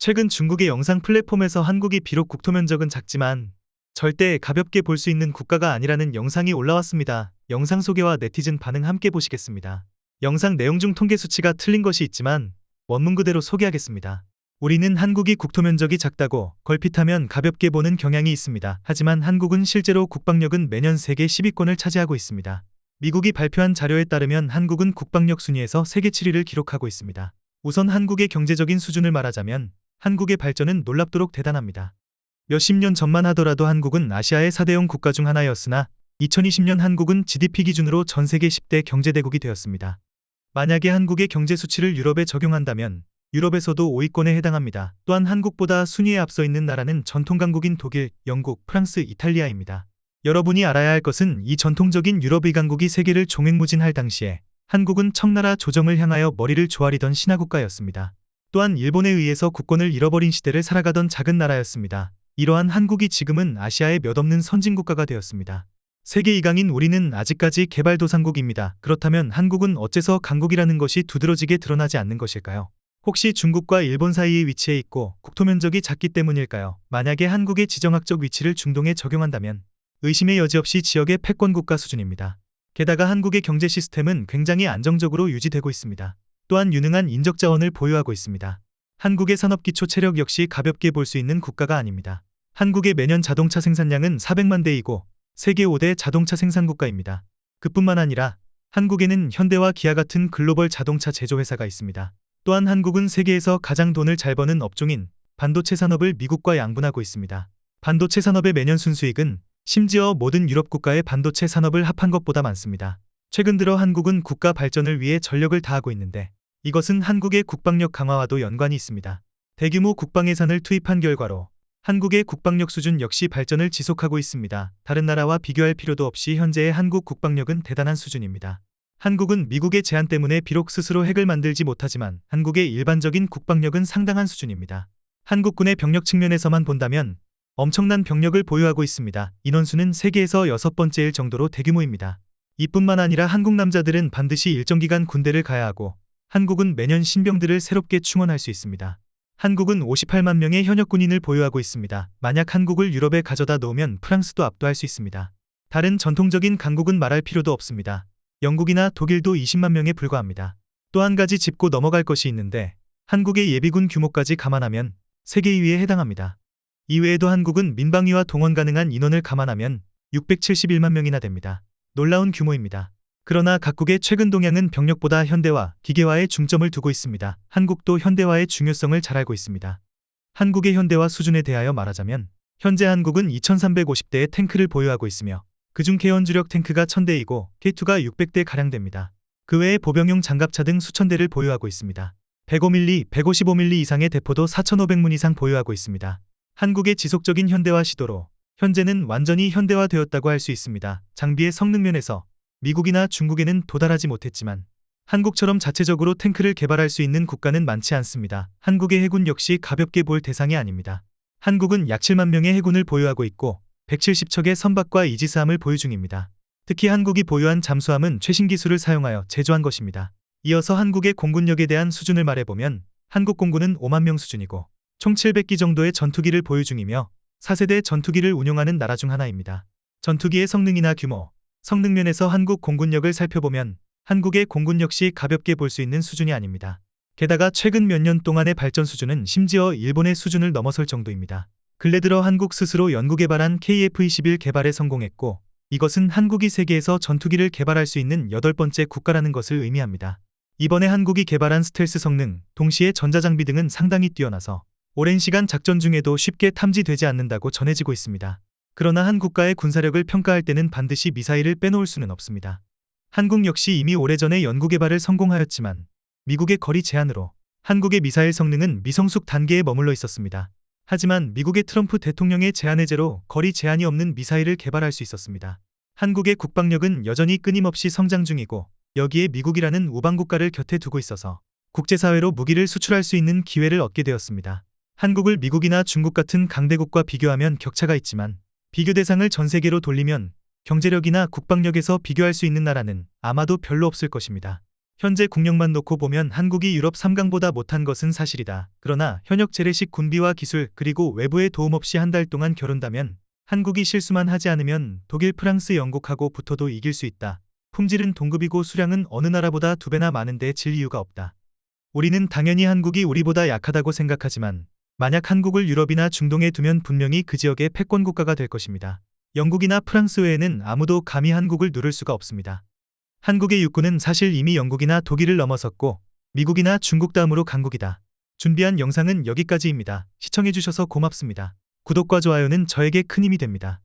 최근 중국의 영상 플랫폼에서 한국이 비록 국토 면적은 작지만 절대 가볍게 볼 수 있는 국가가 아니라는 영상이 올라왔습니다. 영상 소개와 네티즌 반응 함께 보시겠습니다. 영상 내용 중 통계 수치가 틀린 것이 있지만 원문 그대로 소개하겠습니다. 우리는 한국이 국토 면적이 작다고 걸핏하면 가볍게 보는 경향이 있습니다. 하지만 한국은 실제로 국방력은 매년 세계 10위권을 차지하고 있습니다. 미국이 발표한 자료에 따르면 한국은 국방력 순위에서 세계 7위를 기록하고 있습니다. 우선 한국의 경제적인 수준을 말하자면 한국의 발전은 놀랍도록 대단합니다. 몇십 년 전만 하더라도 한국은 아시아의 4대형 국가 중 하나였으나 2020년 한국은 GDP 기준으로 전 세계 10대 경제대국이 되었습니다. 만약에 한국의 경제 수치를 유럽에 적용한다면 유럽에서도 5위권에 해당합니다. 또한 한국보다 순위에 앞서 있는 나라는 전통 강국인 독일, 영국, 프랑스, 이탈리아입니다. 여러분이 알아야 할 것은 이 전통적인 유럽의 강국이 세계를 종횡무진할 당시에 한국은 청나라 조정을 향하여 머리를 조아리던 신하국가였습니다. 또한 일본에 의해서 국권을 잃어버린 시대를 살아가던 작은 나라였습니다. 이러한 한국이 지금은 아시아의 몇 없는 선진국가가 되었습니다. 세계 2강인 우리는 아직까지 개발도상국입니다. 그렇다면 한국은 어째서 강국이라는 것이 두드러지게 드러나지 않는 것일까요? 혹시 중국과 일본 사이에 위치해 있고 국토 면적이 작기 때문일까요? 만약에 한국의 지정학적 위치를 중동에 적용한다면 의심의 여지 없이 지역의 패권 국가 수준입니다. 게다가 한국의 경제 시스템은 굉장히 안정적으로 유지되고 있습니다. 또한 유능한 인적 자원을 보유하고 있습니다. 한국의 산업 기초 체력 역시 가볍게 볼 수 있는 국가가 아닙니다. 한국의 매년 자동차 생산량은 400만 대이고 세계 5대 자동차 생산 국가입니다. 그뿐만 아니라 한국에는 현대와 기아 같은 글로벌 자동차 제조 회사가 있습니다. 또한 한국은 세계에서 가장 돈을 잘 버는 업종인 반도체 산업을 미국과 양분하고 있습니다. 반도체 산업의 매년 순수익은 심지어 모든 유럽 국가의 반도체 산업을 합한 것보다 많습니다. 최근 들어 한국은 국가 발전을 위해 전력을 다하고 있는데 이것은 한국의 국방력 강화와도 연관이 있습니다. 대규모 국방 예산을 투입한 결과로 한국의 국방력 수준 역시 발전을 지속하고 있습니다. 다른 나라와 비교할 필요도 없이 현재의 한국 국방력은 대단한 수준입니다. 한국은 미국의 제한 때문에 비록 스스로 핵을 만들지 못하지만 한국의 일반적인 국방력은 상당한 수준입니다. 한국군의 병력 측면에서만 본다면 엄청난 병력을 보유하고 있습니다. 인원수는 세계에서 여섯 번째일 정도로 대규모입니다. 이뿐만 아니라 한국 남자들은 반드시 일정 기간 군대를 가야 하고 한국은 매년 신병들을 새롭게 충원할 수 있습니다. 한국은 58만 명의 현역 군인을 보유하고 있습니다. 만약 한국을 유럽에 가져다 놓으면 프랑스도 압도할 수 있습니다. 다른 전통적인 강국은 말할 필요도 없습니다. 영국이나 독일도 20만 명에 불과합니다. 또 한 가지 짚고 넘어갈 것이 있는데 한국의 예비군 규모까지 감안하면 세계 2위에 해당합니다. 이외에도 한국은 민방위와 동원 가능한 인원을 감안하면 671만 명이나 됩니다. 놀라운 규모입니다. 그러나 각국의 최근 동향은 병력보다 현대화, 기계화에 중점을 두고 있습니다. 한국도 현대화의 중요성을 잘 알고 있습니다. 한국의 현대화 수준에 대하여 말하자면 현재 한국은 2350대의 탱크를 보유하고 있으며 그중 K1 주력 탱크가 1000대이고 K2가 600대 가량 됩니다. 그 외에 보병용 장갑차 등 수천 대를 보유하고 있습니다. 105mm, 155mm 이상의 대포도 4,500문 이상 보유하고 있습니다. 한국의 지속적인 현대화 시도로 현재는 완전히 현대화되었다고 할 수 있습니다. 장비의 성능 면에서 미국이나 중국에는 도달하지 못했지만 한국처럼 자체적으로 탱크를 개발할 수 있는 국가는 많지 않습니다. 한국의 해군 역시 가볍게 볼 대상이 아닙니다. 한국은 약 7만 명의 해군을 보유하고 있고 170척의 선박과 이지스함을 보유 중입니다. 특히 한국이 보유한 잠수함은 최신 기술을 사용하여 제조한 것입니다. 이어서 한국의 공군력에 대한 수준을 말해보면 한국 공군은 5만 명 수준이고 총 700기 정도의 전투기를 보유 중이며 4세대 전투기를 운용하는 나라 중 하나입니다. 전투기의 성능이나 규모, 성능 면에서 한국 공군력을 살펴보면 한국의 공군 역시 가볍게 볼 수 있는 수준이 아닙니다. 게다가 최근 몇 년 동안의 발전 수준은 심지어 일본의 수준을 넘어설 정도입니다. 근래 들어 한국 스스로 연구 개발한 KF-21 개발에 성공했고 이것은 한국이 세계에서 전투기를 개발할 수 있는 여덟 번째 국가라는 것을 의미합니다. 이번에 한국이 개발한 스텔스 성능, 동시에 전자장비 등은 상당히 뛰어나서 오랜 시간 작전 중에도 쉽게 탐지되지 않는다고 전해지고 있습니다. 그러나 한 국가의 군사력을 평가할 때는 반드시 미사일을 빼놓을 수는 없습니다. 한국 역시 이미 오래전에 연구개발을 성공하였지만 미국의 거리 제한으로 한국의 미사일 성능은 미성숙 단계에 머물러 있었습니다. 하지만 미국의 트럼프 대통령의 제한 해제로 거리 제한이 없는 미사일을 개발할 수 있었습니다. 한국의 국방력은 여전히 끊임없이 성장 중이고 여기에 미국이라는 우방국가를 곁에 두고 있어서 국제사회로 무기를 수출할 수 있는 기회를 얻게 되었습니다. 한국을 미국이나 중국 같은 강대국과 비교하면 격차가 있지만 비교 대상을 전 세계로 돌리면 경제력이나 국방력에서 비교할 수 있는 나라는 아마도 별로 없을 것입니다. 현재 국력만 놓고 보면 한국이 유럽 3강보다 못한 것은 사실이다. 그러나 현역 재래식 군비와 기술 그리고 외부의 도움 없이 한 달 동안 겨룬다면 한국이 실수만 하지 않으면 독일, 프랑스, 영국하고 붙어도 이길 수 있다. 품질은 동급이고 수량은 어느 나라보다 두 배나 많은데 질 이유가 없다. 우리는 당연히 한국이 우리보다 약하다고 생각하지만 만약 한국을 유럽이나 중동에 두면 분명히 그 지역의 패권 국가가 될 것입니다. 영국이나 프랑스 외에는 아무도 감히 한국을 누를 수가 없습니다. 한국의 육군은 사실 이미 영국이나 독일을 넘어섰고 미국이나 중국 다음으로 강국이다. 준비한 영상은 여기까지입니다. 시청해주셔서 고맙습니다. 구독과 좋아요는 저에게 큰 힘이 됩니다.